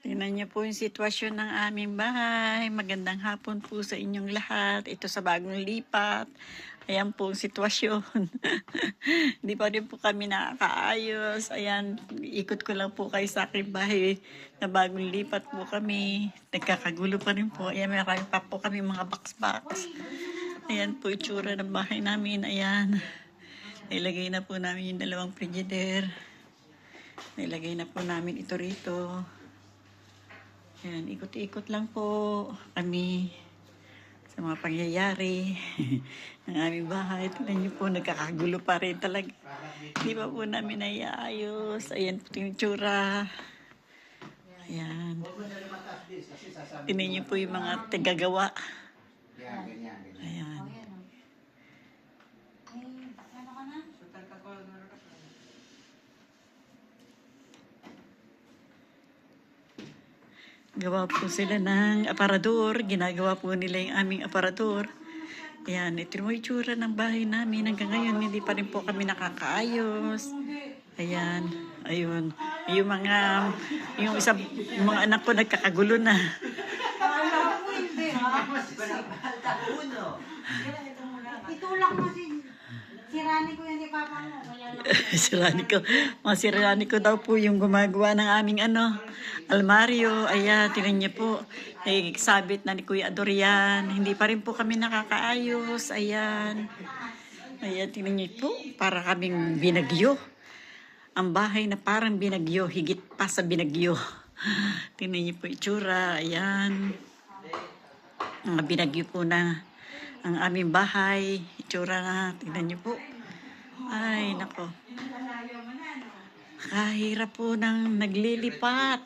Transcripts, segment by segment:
Tingnan niyo po yung sitwasyon ng aming bahay. Magandang hapon po sa inyong lahat. Ito sa bagong lipat. Ayan po ang sitwasyon. Hindi pa rin po kami nakakaayos. Ayan, ikot ko lang po kayo sa aking bahay na bagong lipat po kami. Nagkakagulo pa rin po. Ayan, meron pa po kami mga box-box. Ayan po itsura ng bahay namin. Ayan. Nilagay na po namin yung dalawang frigidaire. Nilagay na po namin ito rito. Ayan, ikot-ikot lang po kami sa mga pangyayari ng aming bahay. Tignan niyo po, nagkakagulo pa rin talaga. Di pa po namin naiayos. Ayan po yung tsura. Ayan. Tignan niyo po yung mga tagagawa. Yan, ganyan, ganyan. Ayan. ano ka na? Gawa po sila ng aparador. Ginagawa po nila yung aming aparador. Ayan, ito mo yung ng bahay namin. Hanggang ngayon, hindi pa rin po kami nakakaayos. Ayan, ayun. Yung mga, yung isa, yung mga anak ko nagkakagulo na. Itulak mo si si Rani ko Papa mo. Kaya sirani ko. Mga sirani ko daw po yung gumagawa ng aming ano, almaryo. Ayan, tinan niyo po. Eh, sabit na ni Kuya Adorian. Hindi pa rin po kami nakakaayos. Ayan. Ayan, tingnan niyo po. Para kaming binagyo. Ang bahay na parang binagyo. Higit pa sa binagyo. Tingnan niyo po itsura. Ayan. Mga binagyo po na ang aming bahay. Itsura na. Tingnan niyo po. Ay, nako. Kahirap po ng naglilipat.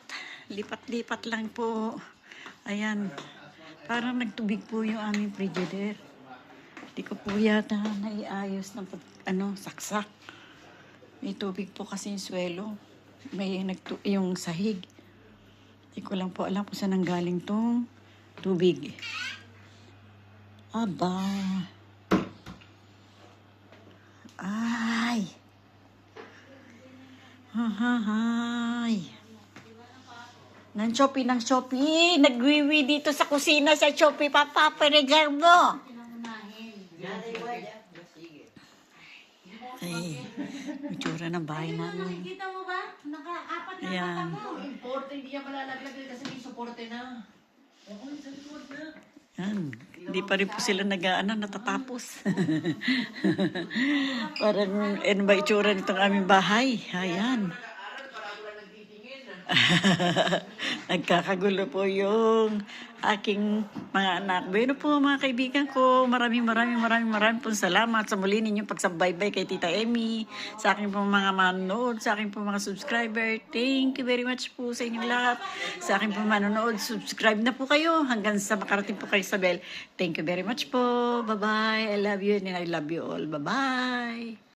Lipat-lipat lang po. Ayan. Parang nagtubig po yung aming frigidaire. Hindi ko po yata naiayos ng pag, ano, saksak. May tubig po kasi yung swelo. May nagtu yung sahig. Hindi ko lang po alam kung saan nanggaling tong tubig. Aba. Ay. Hahahay. Nang Shopee, ng Shopee. Nagwiwi dito sa kusina sa Shopee. Papaparigar mo. Ay, itsura ng bahay namin. Kita mo ba? Naka-apat na Ayan. mata mo. Importe, hindi yan malalaglag kasi may suporte na. Oo, sa likod na. Yan. Hindi pa rin po sila nag ano, natatapos. Parang, ano ba itsura nitong aming bahay? Ayan. Nagkakagulo po yung aking mga anak. Bueno po mga kaibigan ko, maraming maraming maraming maraming po salamat sa muli ninyong pagsabaybay kay Tita Emmy, sa aking po mga manonood, sa aking po mga subscriber. Thank you very much po sa inyong lahat. Sa aking po manonood, subscribe na po kayo hanggang sa makarating po kayo sa bell. Thank you very much po. Bye-bye. I love you and I love you all. Bye-bye.